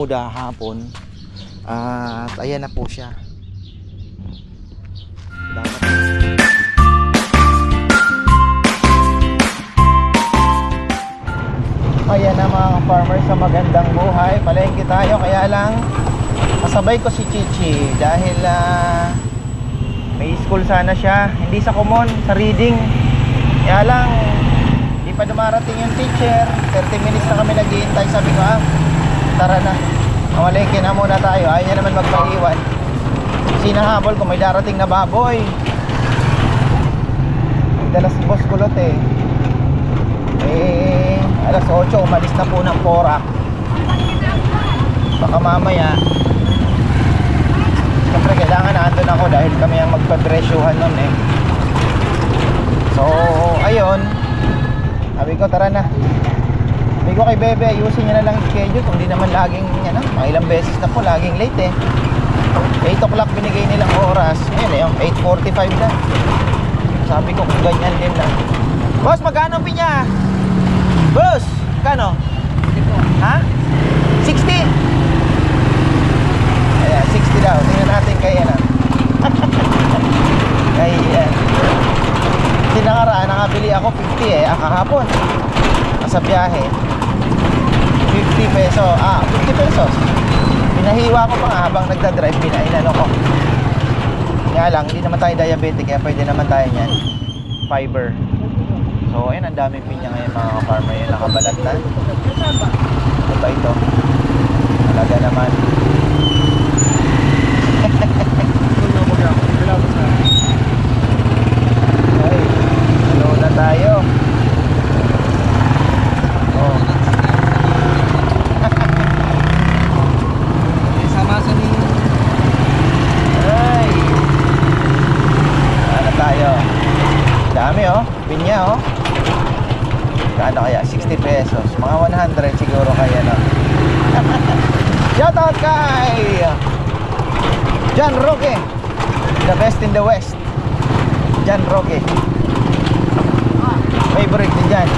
Muda hapon. At ayan na po siya. Ayan na mga farmers sa magandang buhay. Palengke tayo kaya lang kasabay ko si Chichi dahil ah, may school sana siya. Hindi sa common, sa reading. Kaya lang, di pa dumarating yung teacher. 30 minutes na kami naghihintay. Sabi ko, ah, tara na. Mamalengke na muna tayo. Ayaw niya naman magpaiwan. Sinahabol ko, may darating na baboy. Dalas boss kulot eh. Eh, alas 8, umalis na po ng Porak. Baka mamaya, Siyempre kailangan na andun ako dahil kami ang magpapresyuhan nun eh. So, ayun. Sabi ko, tara na. Ko kay Bebe, ayusin niya na lang schedule kung di naman laging, ano, mga ilang beses na po, laging late eh. 8 o'clock binigay nilang oras. Ngayon eh, yung 8.45 na. Sabi ko kung ganyan din lang. Boss, magkano ang pinya? Boss, magkano? Ha? 60? Ayan, 60 daw. Tingnan natin kay ano. kay, uh, kasi nakaraan, nakabili ako 50 eh, ah, kahapon. Sa biyahe. 50 peso. Ah, 50 pesos. Pinahiwa ko pa nga habang nagdadrive, pinainano ko. Nga lang, hindi naman tayo diabetic, kaya pwede naman tayo niyan. Fiber. So, ayun, ang daming pinya ngayon mga farmer yung nakabalat na. Ano ba ito? Talaga naman. Ay, ano na tayo? Oh. Sama sa ni Ay. Ano tayo? Dami oh. Pinya oh. Kano kaya? 60 pesos. Mga 100 siguro kaya no. Shoutout kay John Roque. The best in the West. John Roque. Favorite ni John.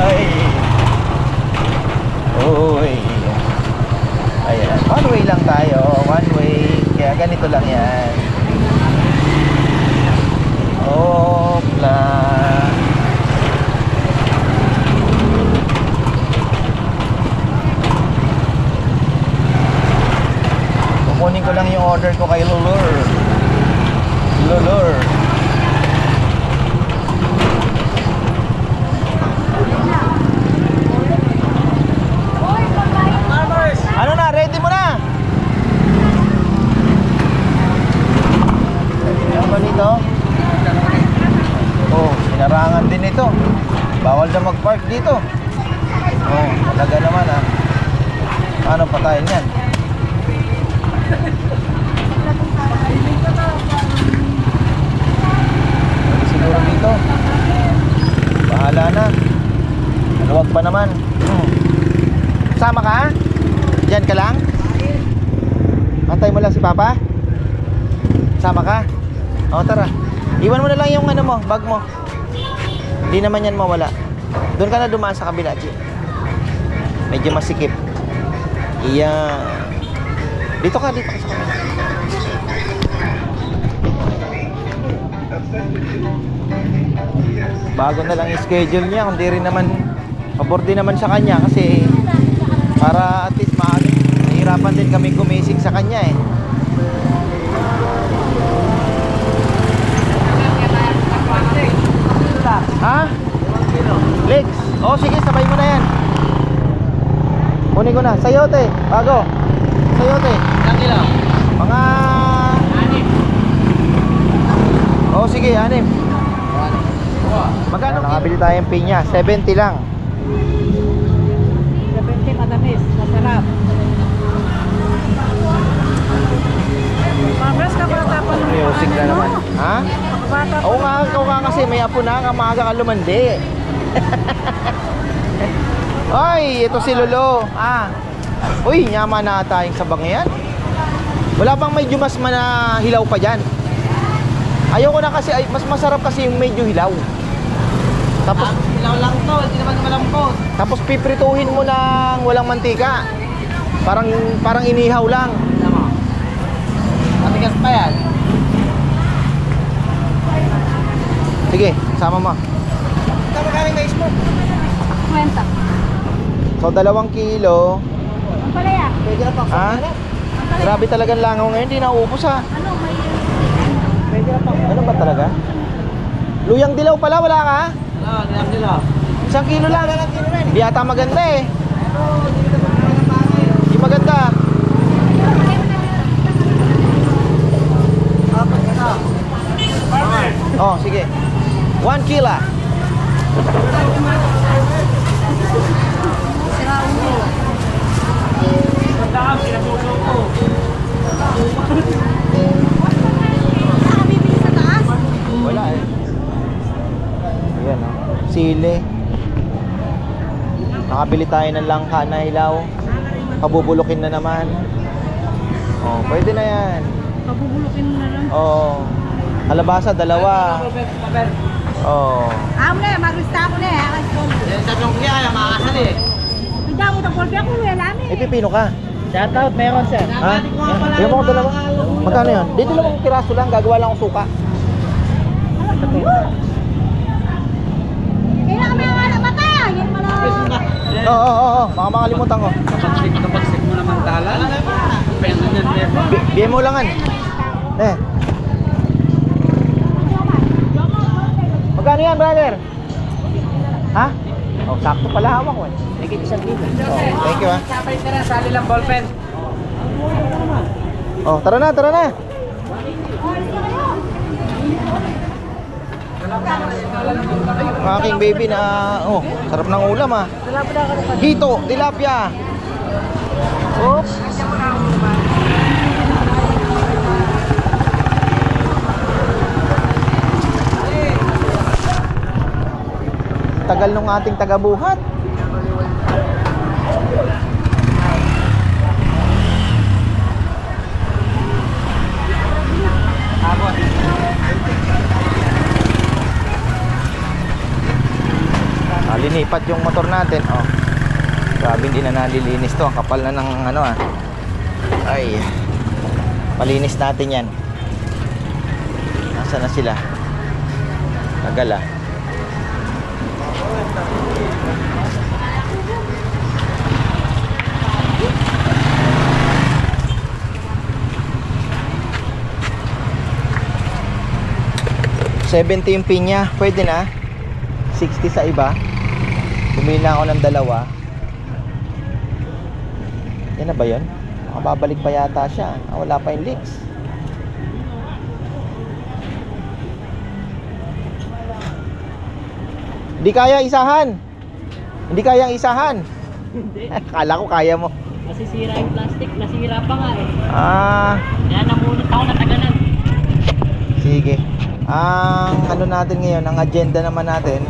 Ay. Uy. Ayan. One way lang tayo. One way. Kaya ganito lang yan. Opla. Ko lang yung order ko kay Lulur. Lulur. Ano na? Ready mo na? Ano nito? Oh, sinarangan din ito. Bawal na mag-park dito. Oh, talaga naman ah. Paano patayin yan? Pwede siguro dito. Bahala na. Maluwag pa naman. Hmm. Sama ka? Diyan ka lang? Antay mo lang si Papa? Sama ka? O tara. Iwan mo na lang yung ano mo, bag mo. Hindi naman yan mawala. Doon ka na dumaan sa kabila, Chi. Medyo masikip. Iyan. Dito ka, dito ka sa kabila. Bago na lang schedule niya, kundi rin naman pabor naman sa kanya kasi para at least maaari nahirapan din kami gumising sa kanya eh. Ha? Legs? Oo, sige, sabay mo na yan. Kunin ko na. Sayote. Bago. Sayote. Ilang kilo? Mga... Oo, sige, anim. Magkano? Nakabili tayong pinya. 70 lang. 70 matamis, masarap. Apo na, kamaga ka lumandi. Ay, ito si Lolo. Ah. Uy, nyama na tayong sabang yan. Wala bang medyo mas hilaw pa dyan? Ayoko na kasi, ay, mas masarap kasi yung medyo hilaw. Tapos, Ilaw lang to, hindi naman malambot. tapos piprituhin mo ng walang mantika. Parang parang inihaw lang. Tama. Matigas pa yan. Sige, sama mo. Tama ka rin guys mo. Kwenta. So, dalawang kilo. Ang palaya. Pwede na pa. Ha? Grabe talagang langaw ngayon, hindi naubos ha. Ano, may... Pwede na pa. Ano ba talaga? Luyang dilaw pala, wala ka? Ano, nilang nila. Isang kilo lang. Wala din rin. Di ata maganda eh. Pero hindi maganda. Oh, sige. One kilo. Sira ulo. Saan bibili sa taas? Wala eh. Ayan oh. Sili. Nakabili tayo ng langka na hilaw. Pabubulukin na naman. Oh, pwede na yan. Pabubulukin mo na lang. Oh. Kalabasa, dalawa. Oh. Amo na, maglista ako na. Akas ko. Yan sa tong kaya, makakasal eh. Pwede ako kolbe ako, wala namin. Eh, pipino ka. Shoutout, meron sir. Ha? Yung mga dalawa. Magkano yun? Dito dalawang piraso lang. Gagawa lang akong suka. Kailangan kami ang anak bata. Yan mo na. Oo, oo, oo. oo. Baka makalimutan ko. Kapagsik, kapagsik mo naman tala. Pwede yan, sir. Bi- Bigyan mo langan. Eh. Magkano yan, brother? Ha? Oh, sakto pala hawak ko eh. Higit isang kilo. Oh, thank you ah. Sapay ka na, sali lang ballpen. Oh, tara na, tara na. Ang aking baby na, oh, sarap ng ulam ah. Dito, tilapia. Oops. Tagal nung ating tagabuhat. Ah, linipat yung motor natin. Oh. Grabe hindi na nalilinis to. Ang kapal na ng ano ah. Ay. Malinis natin yan. Nasaan na sila? Tagal ah. Seventy yung pinya, pwede na. 60 sa iba. Bumili na ako ng dalawa. Yan na ba yun? Makababalik pa yata siya. Ah, wala pa yung leaks. Hindi kaya isahan. Hindi kaya isahan. Kala ko kaya mo. Masisira yung plastic, nasira pa nga eh. Ah, Kaya namunot ako na tagalan. sige. Ang ano natin ngayon, ang agenda naman natin,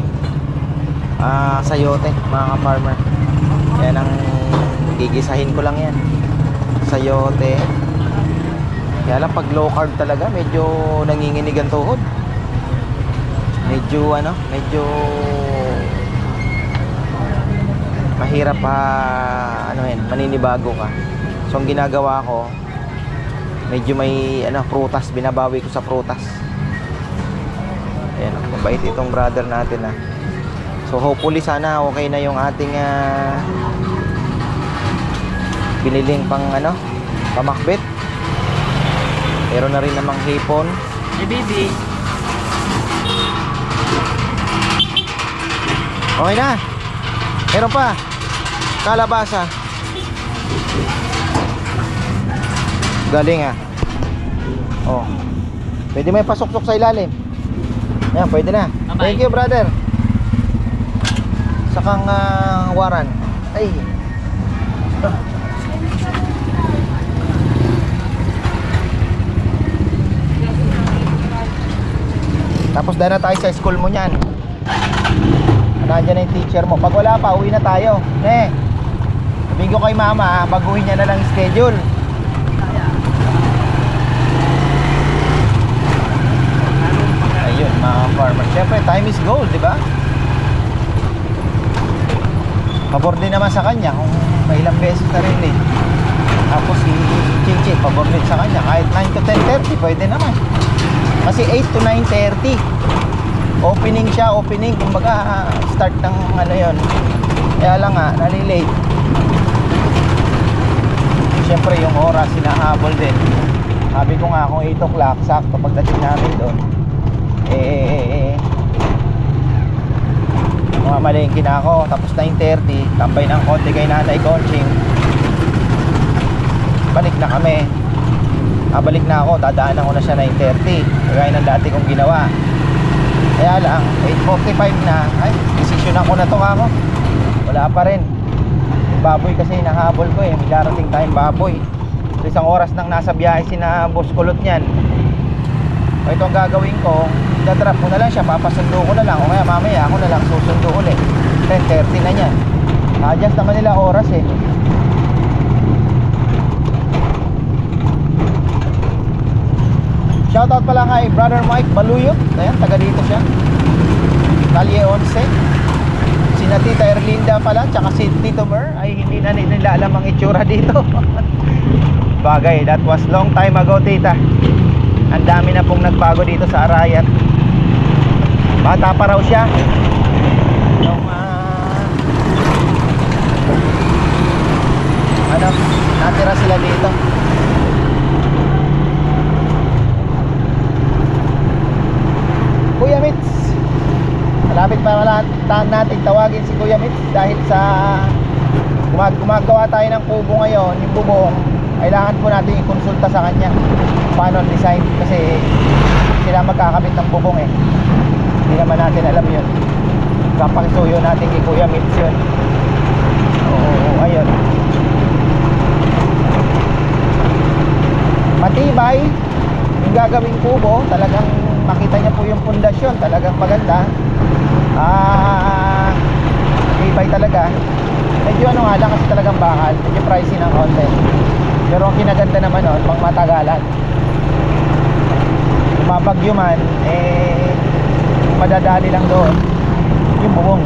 ah, sayote, mga ka-farmer. Yan ang gigisahin ko lang yan. Sayote. Kaya lang pag low carb talaga, medyo nanginginig ang tuhod. Medyo ano, medyo mahirap pa ano yan, maninibago ka. So ang ginagawa ko, medyo may ano, prutas, binabawi ko sa prutas. Ayan, mabait itong brother natin ah. So hopefully sana okay na yung ating ah, biniling pang ano, pamakbit. Meron na rin namang hipon. Eh, baby. Okay na. Meron pa. Kalabasa. Galing ah. Oh. Pwede may pasok-sok sa ilalim. Ayan, pwede na. Bye-bye. Thank you, brother. Sakang ah, waran. Ay. Tapos dahil na tayo sa school mo niyan. Nandiyan na yung teacher mo. Pag wala pa, uwi na tayo. Ne, sabihin kay mama, baguhin niya na lang schedule. Ayun, mga farmer. Siyempre, time is gold, di ba? pabor din naman sa kanya kung may ilang beses na rin late. Tapos si Chichi, pabor din sa kanya. Kahit 9 to 10.30, pwede naman. Kasi 8 to 9.30. Opening siya, opening. Kumbaga, start ng ano yon. Kaya lang nga, nalilate. Siyempre, yung oras, sinahabol din. Sabi ko nga, kung 8 o'clock, sakto pagdating namin doon. Eh. Mamalengke na ako. Tapos 9.30, tambay ng konti kay Nanay Conching. Balik na kami. Ah, balik na ako, dadaanan ko na siya 9.30. Kagaya ng dati kong ginawa. Kaya lang, 8.45 na. Ay, desisyonan ko na to ako. Wala pa rin. Baboy kasi nahabol ko eh. May darating tayong baboy. So, isang oras nang nasa biyahe si na boss kulot niyan. So, ito ang gagawin ko. Dadrop ko na lang siya. Papasundo ko na lang. O kaya mamaya ako na lang susundo ulit. 10.30 na niyan. Na-adjust naman nila oras eh. Shoutout pala kay Brother Mike Baluyot. Ayan, taga dito siya. Kalye 11. Na Tita Erlinda pala, tsaka si Tito Mer ay hindi na nila alam ang itsura dito. Bagay, that was long time ago, Tita. Ang dami na pong nagbago dito sa Arayat. Bata pa raw siya. Nung, ah, ano, natira sila dito. Kuya Mitz Malapit pa wala natin tawagin si Kuya Mitz dahil sa gumag gumagawa tayo ng kubo ngayon, yung bubong, kailangan po natin i-consulta sa kanya paano design kasi sila magkakabit ng bubong eh. Hindi naman natin alam yun. Kapakisuyo natin kay Kuya Mitz yun. Oo, ayun. Matibay, yung gagawing kubo, talagang makita niya po yung pundasyon, talagang maganda. Ah, tibay talaga. Medyo ano nga lang kasi talagang bakal, medyo pricey ng konti. Pero ang kinaganda naman nun, pang matagalan. Kung mabagyo man, eh, madadali lang doon yung bubong.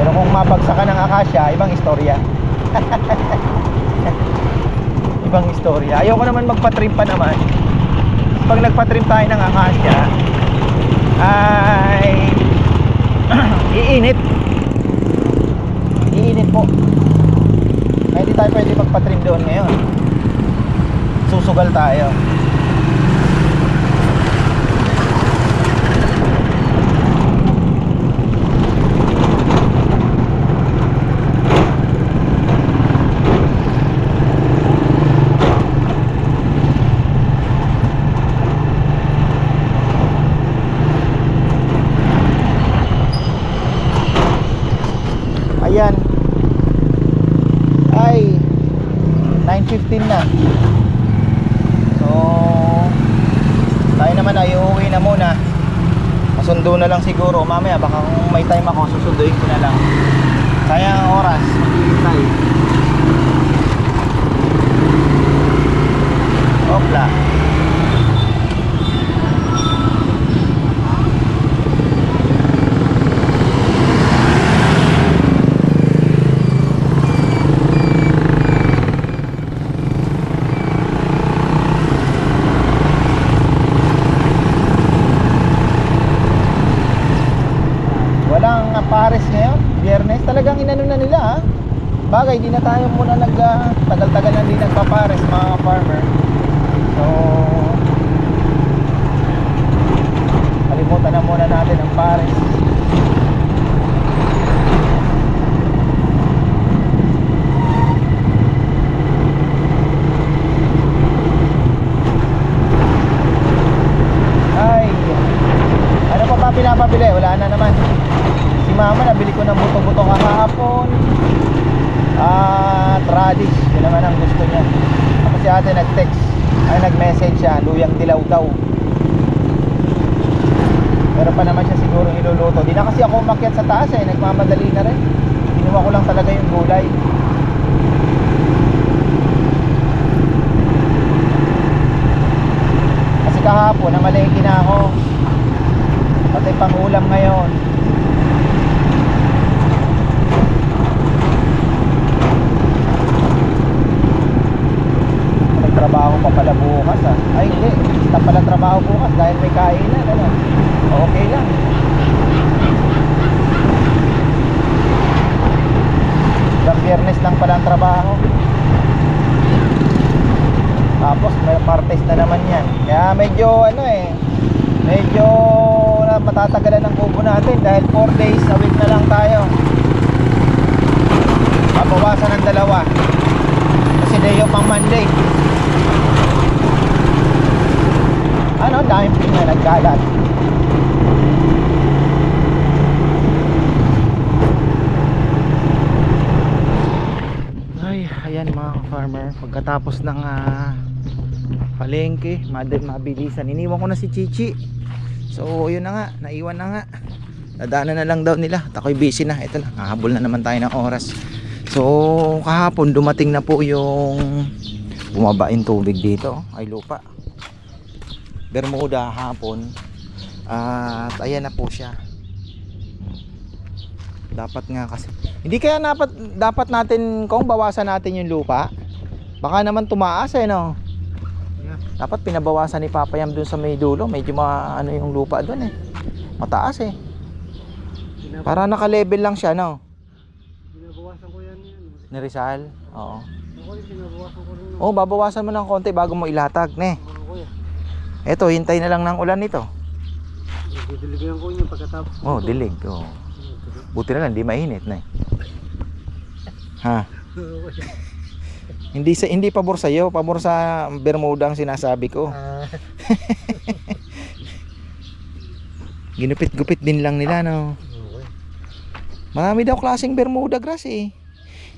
Pero kung mabagsakan ng akasya, ibang istorya. ibang istorya. Ayoko naman magpa-trim pa naman. Pag nagpa-trim tayo ng akasya, ay iinit. Iinit po. Kaya hindi tayo pwede magpa-trim doon ngayon. Susugal tayo. Ayan. Ay 9.15 na. So tayo naman ay uuwi na muna. Masundo na lang siguro mamaya baka kung may time ako susunduin ko na lang. Sayang ang oras. Maghihintay. Opla. Walang uh, pares ngayon. Biyernes talagang inano na nila ha. Bagay, di na tayo muna nag ah, tagal-tagal na din nagpapares mga farmer. So kalimutan na muna natin ang pares. Ay, ano pa ba pinapabili? Wala na naman. Si mama nabili ko ng buto-buto kahapon. Ah, tradis. Yun naman ang gusto niya. Tapos si ate nag-text. Ay, nag-message siya. Luyang dilaw daw. Pero pa naman siya siguro niluluto. Di na kasi ako umakyat sa taas eh. Nagmamadali na rin. Kinuha ko lang talaga yung gulay. Kasi kahapon, namalengke na ako. Pati pang ulam ngayon. Pa pala bukas ah. Ay hindi, stop pala trabaho bukas dahil may kainan ano. Okay lang. Hanggang biyernes lang pala ang trabaho. Tapos may martes na naman yan. Kaya medyo ano eh, medyo na matatagalan ng kubo natin dahil 4 days a week na lang tayo. Mabawasan ng dalawa. Kasi day off ang Monday. Ano, nagkalat. Ay, ayan mga farmer Pagkatapos ng ah, palengke Mabilisan. Iniwan ko na si Chichi. So yun na nga, naiwan na nga. Nadaanan na lang daw nila. At ako'y busy na, ito na, hahabol na naman tayo ng oras. So kahapon dumating na po yung Bumaba yung tubig dito Ay lupa Bermuda hapon At ayan na po siya. Dapat nga kasi. Hindi kaya dapat dapat natin kung bawasan natin yung lupa baka naman tumaas eh no? Dapat pinabawasan ni Papa Yam dun sa may dulo. Medyo ma, ano yung lupa dun eh. Mataas eh. Para naka-level lang siya no? Binabawasan ko yan yan. ni Rizal? Oo. Ako yung binabawasan ko rin. oh babawasan mo ng konti bago mo ilatag ne? Ako eto hintay na lang ng ulan nito Didiligan ko yun pagkatapos. oh dilig oh buti na lang hindi mainit na eh ha Hindi sa hindi pabor sa iyo, pabor sa Bermuda ang sinasabi ko. Ginupit-gupit din lang nila no. Marami daw klaseng Bermuda grass eh.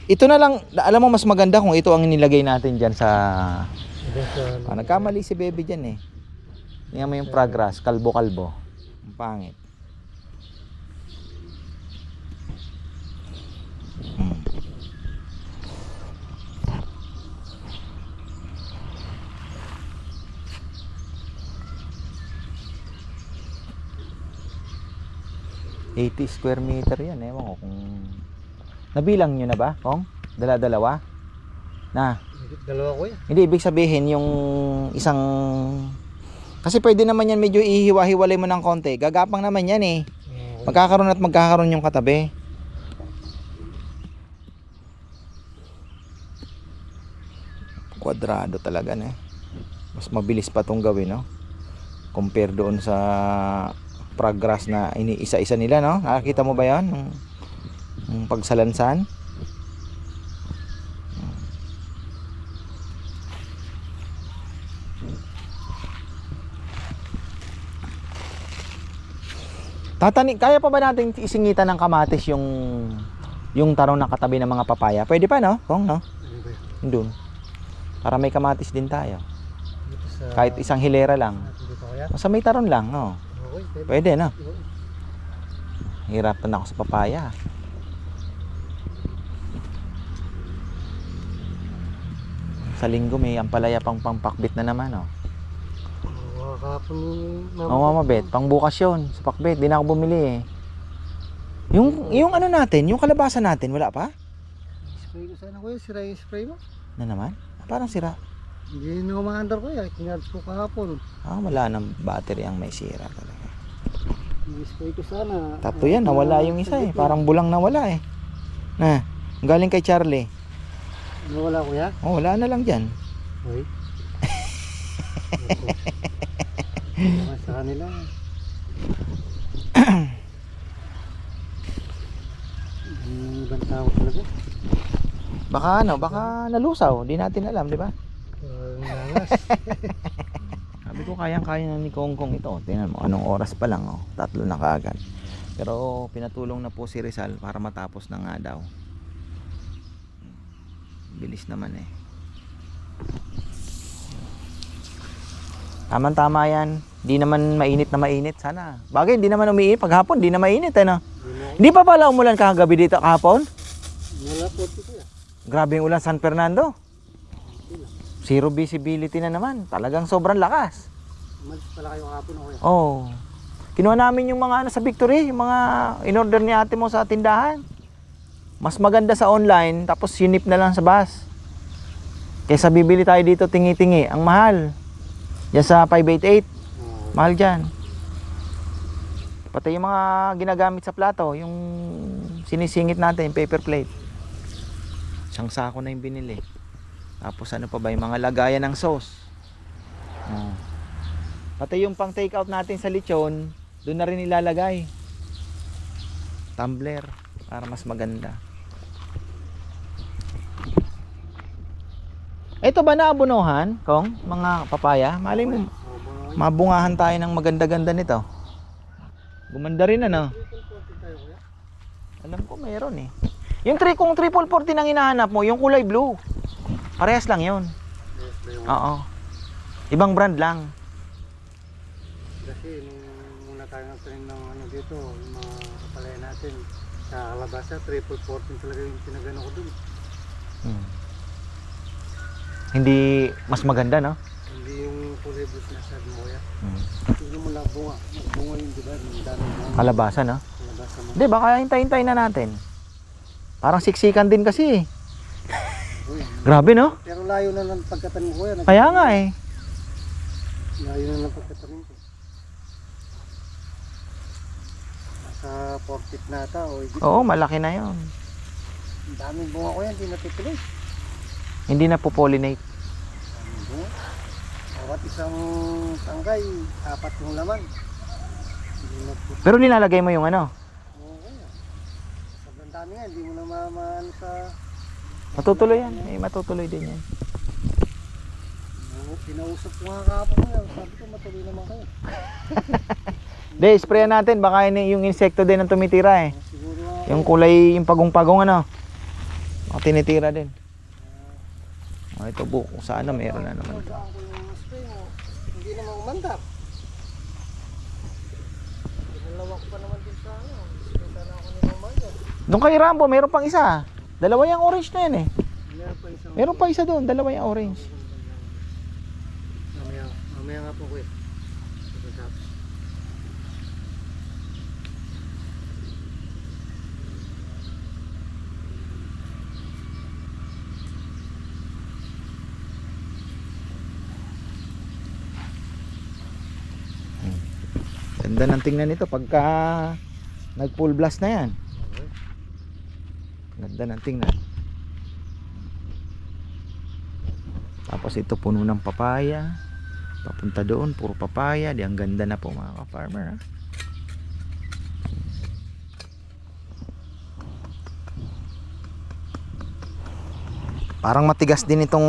Ito na lang, alam mo mas maganda kung ito ang nilagay natin diyan sa Ito sa ah, nagkamali si Bebe diyan eh. Tingnan mo yung progress, kalbo-kalbo. Ang pangit. Hmm. ...80 square meter yan. Ewan ko kung... Nabilang nyo na ba, Kong? Dala-dalawa? Na? Dalawa ko yan. Hindi, ibig sabihin yung isang... Kasi pwede naman yan medyo ihiwa-hiwalay mo ng konti. Gagapang naman yan eh. Okay. Magkakaroon at magkakaroon yung katabi. Kwadrado talaga na eh. Mas mabilis pa tong gawin, no? Compare doon sa progress na iniisa-isa nila, no? Nakakita mo ba yan? Yung, yung pagsalansan? Tatani, kaya pa ba natin isingitan ng kamatis yung yung tarong na katabi ng mga papaya? Pwede pa no? Kung no? Doon. Para may kamatis din tayo. Sa... Kahit isang hilera lang. Basta may taron lang, no? Pwede. No? Hirapan ako sa papaya. Sa linggo may ampalaya pang pampakbit na naman, oh. Mga kahapon yung Oo, mama bet, pang bukas yun. Sa pakbit, di na ako bumili eh. Yung, yung ano natin, yung kalabasa natin, wala pa? Spray ko sana ko yun. Sira yung spray mo. Na naman? Parang sira. Hindi na umaandar ko yan. Kinards ko kahapon. Ah, wala ng battery ang may sira talaga. I-spray ko sana. Tatlo yan, nawala yung isa eh. Parang bulang nawala eh. Na, galing kay Charlie. Nawala ko yan? Oh, wala na lang dyan. Okay. Sa kanila. Yung ibang tao talaga. Baka ano, baka nalusaw. Di natin alam, di ba? Parang nangas. Sabi ko kayang-kaya na ni Kongkong ito. Tingnan mo, anong oras pa lang, oh. Tatlo na kaagad. Pero pinatulong na po si Rizal para matapos na nga daw. Bilis naman eh. Tama-tama yan. Di naman mainit na mainit. Sana. Bagay, di naman umiinit. Paghapon, di na mainit. Ano? Di pa pala umulan kagabi dito kahapon? Wala po. Grabe yung ulan San Fernando. Zero visibility na naman. Talagang sobrang lakas. Umalis pala kayo kahapon ako yan. Oh. Kinuha namin yung mga ano sa Victory, yung mga in-order ni ate mo sa tindahan. Mas maganda sa online, tapos sinip na lang sa bus. Kesa bibili tayo dito tingi-tingi, ang mahal. Yan sa 588, Oo. mahal dyan. Pati yung mga ginagamit sa plato, yung sinisingit natin, yung paper plate. Isang sako na yung binili. Tapos ano pa ba, yung mga lagayan ng sauce. Pati yung pang take out natin sa lechon, doon na rin ilalagay. Tumbler, para mas maganda. Ito ba naabunuhan, Kong? Mga papaya? Malay mo, mabungahan tayo ng maganda-ganda nito. Gumanda rin ano. Alam ko meron eh. Yung tri kung triple 40 nang hinahanap mo, yung kulay blue. Parehas lang yun. Oo. Ibang brand lang. Kasi muna tayo nagtanim ng ano dito, yung mga kapalaya natin, sa kalabasa, triple 14 talaga yung pinagano ko dun. Hindi mas maganda, no? Hindi yung kulay blue na sa moya. Hmm. Tignan mo na bunga. Bunga yung diba? Ang dami bunga. Kalabasa, no? Kalabasa mo. Hindi, baka hintay-hintay na natin. Parang siksikan din kasi eh. Uy, Grabe, no? Pero layo na ng pagkatanim ko yan. Kaya nga eh. Layo na ng pagkatanim ko. Nasa 40 na ata o. Oo, malaki na yon. Ang daming bunga ko yan, hindi natutuloy. Hindi na po pollinate. Bunga. Bawat isang tanggay, apat yung laman. Pero nilalagay mo yung ano, Oo. Sobrang dami nga, hindi mo na mamaan sa... matutuloy yan. Eh, matutuloy din yan. Pinausap ko nga kahapon nga, sabi ko matuloy naman kayo. Hindi, sprayan natin. Baka yun yung insekto din ang tumitira eh. Siguro nga Yung kulay, yung pagong-pagong ano. Tinitira din. Oh, ito buko. Sa ano, meron na naman. Mo, hindi naman umandar. Pinalawak pa naman din sa ano. Sana ako ni yan. Doon kay Rambo, meron pang isa. Dalawa yung orange na yan eh. Meron pa isa doon, dalawa yung orange. Mamaya, mamaya nga po ko. Pagkatapos. Ganda ng tingnan nito pagka nag full blast na yan. Ganda ng tingnan. Tapos ito puno ng papaya. Papunta doon, puro papaya. Di ang ganda na po mga ka-farmer. Ha? Parang matigas din itong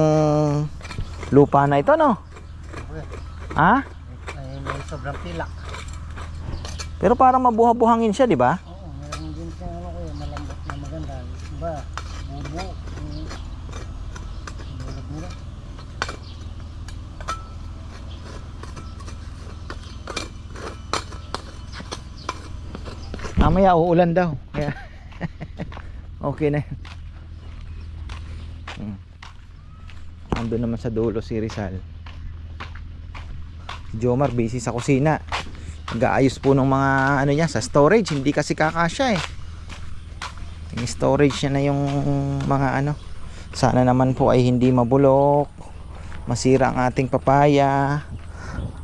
lupa na ito, no? Ha? Ay, may sobrang pilak. Pero parang mabuha-buhangin siya, di ba? Oo, meron din siyang ano ko yun, malambot na maganda. Iba, bubo. nila. Mamaya uulan daw. Kaya okay na. yun. Hmm. Ando naman sa dulo si Rizal. Si Jomar busy sa kusina. Nag-aayos po ng mga ano niya sa storage, hindi kasi kakasya eh. Yung storage niya na yung mga ano. Sana naman po ay hindi mabulok. Masira ang ating papaya.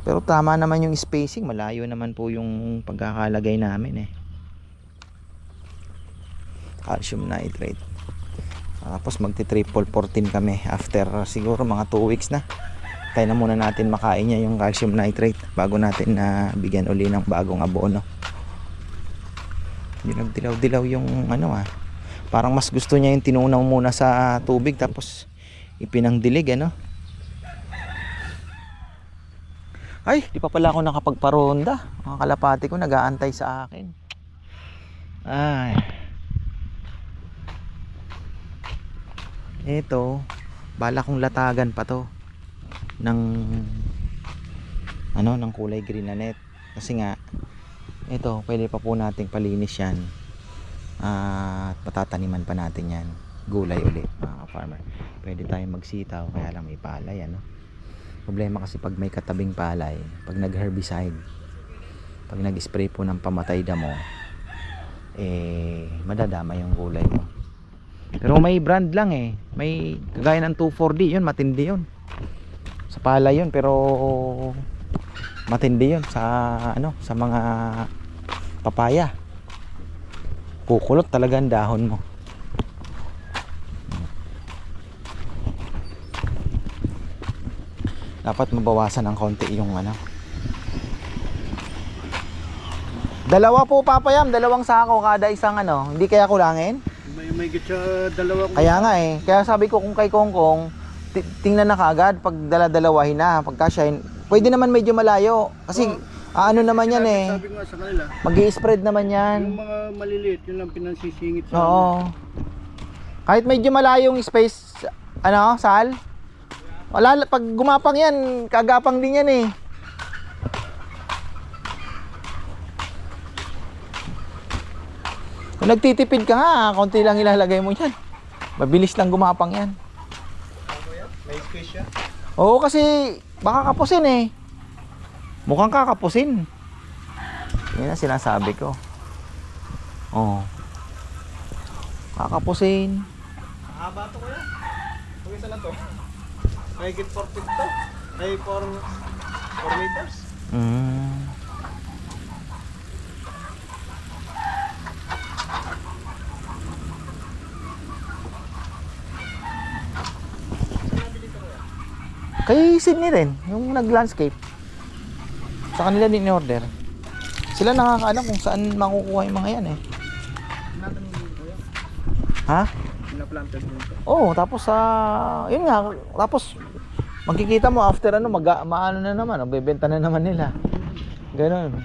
Pero tama naman yung spacing, malayo naman po yung pagkakalagay namin eh calcium nitrate tapos magti triple 14 kami after siguro mga 2 weeks na tayo na muna natin makain niya yung calcium nitrate bago natin na bigyan uli ng bagong abono. Yung nagdilaw-dilaw yung ano ah. Parang mas gusto niya yung tinunaw muna sa tubig tapos ipinangdilig ano? Ay di pa pala ako nakapagparonda. Mga kalapati ko nag-aantay sa akin. Ay. Ito, bala kong latagan pa to ng ano, ng kulay green na net. Kasi nga ito, pwede pa po nating palinis 'yan. Ah, At patataniman pa natin 'yan. Gulay ulit, mga farmer. Pwede tayong magsitaw kaya lang may palay ano. Problema kasi pag may katabing palay, pag nag-herbicide, pag nag-spray po ng pamatay damo, eh madadama yung gulay mo Pero may brand lang eh. May kagaya ng 240 yun, matindi yun. Sa pala yun pero matindi yun sa ano, sa mga papaya. Kukulot talaga ang dahon mo. Dapat mabawasan ng konti yung ano. Dalawa po papayam, dalawang sako kada isang ano. Hindi kaya kulangin? May may gitsa dalawa Kaya nga eh. Kaya sabi ko kung kay Kongkong, tingnan na kaagad pag dala-dalawahin na, pagka siya, pwede naman medyo malayo. Kasi ah, ano naman yan eh. Sabi ko nga sa kanila, mag spread naman yan. yung mga maliliit, yun lang pinansisingit sa Oo. Kahit medyo malayo yung space, ano, sal? Wala, pag gumapang yan, kagapang din yan eh. Kung nagtitipid ka nga, konti lang ilalagay mo yan. Mabilis lang gumapang yan. Oo, kasi baka kapusin eh. Mukhang kakapusin. Yan ang sinasabi ko. Oo. Kakapusin. Mahaba to kuya. Kung isa lang to. May git 4 feet to. May 4 4 meters. Mm. Kay Sydney rin, yung nag-landscape. Sa kanila din in-order. Sila nakakaalam kung saan makukuha yung mga yan eh. Ha? Pinaplanted mo ito. Oo, tapos sa yun nga, tapos makikita mo after ano, mag maano na naman, bebenta na naman nila. Ganun.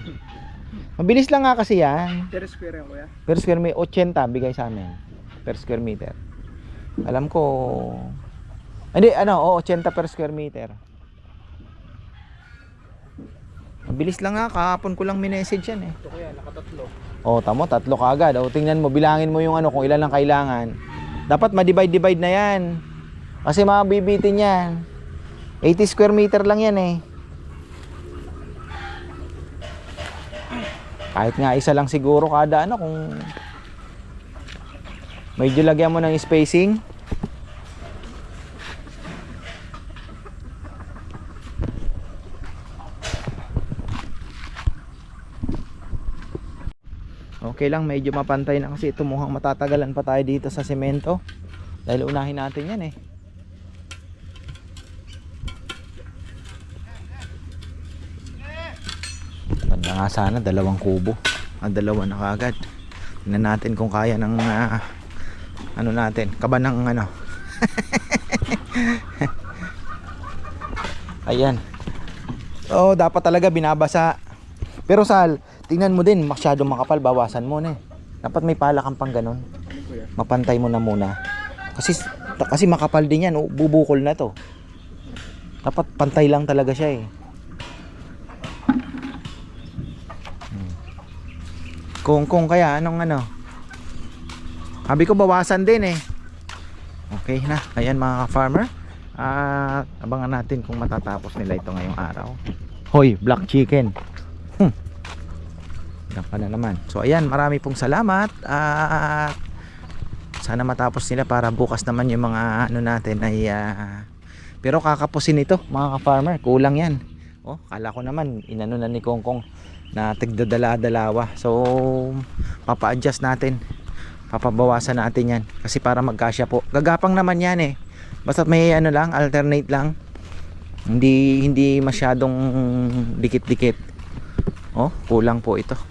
Mabilis lang nga kasi yan. Per square yan kuya. Per square meter, 80 bigay sa amin. Per square meter. Alam ko, hindi, ano, oo, 80 per square meter. Mabilis lang nga, kahapon ko lang minessage yan eh. Ito kuya, nakatatlo. O, tamo, tatlo kaagad. O, tingnan mo, bilangin mo yung ano, kung ilan ang kailangan. Dapat ma-divide-divide na yan. Kasi mabibitin yan. 80 square meter lang yan eh. Kahit nga isa lang siguro kada ano, kung medyo lagyan mo ng spacing. Okay lang, medyo mapantay na kasi ito mukhang matatagalan pa tayo dito sa semento. Dahil unahin natin yan eh. Ganda nga sana, dalawang kubo. Ah, dalawa na kagad. Tingnan natin kung kaya ng ah, ano natin, kaba ng ano. Ayan. Oh, dapat talaga binabasa. Pero Sal, tingnan mo din, masyadong makapal, bawasan mo na eh. Dapat may pala kang pang ganun. Mapantay mo na muna. Kasi kasi makapal din yan, oh, bubukol na to. Dapat pantay lang talaga siya eh. Hmm. Kung kung kaya anong ano? Sabi ko bawasan din eh. Okay na. Ayan mga ka-farmer. At abangan natin kung matatapos nila ito ngayong araw. Hoy, black chicken. Yan pa na naman. So ayan, marami pong salamat at sana matapos nila para bukas naman yung mga ano natin ay ah, pero kakapusin ito mga ka-farmer, kulang yan. Oh, kala ko naman inano na ni Kongkong na tigdadala-dalawa. So papa-adjust natin. Papabawasan natin yan kasi para magkasya po. Gagapang naman yan eh. Basta may ano lang, alternate lang. Hindi hindi masyadong dikit-dikit. Oh, kulang po ito.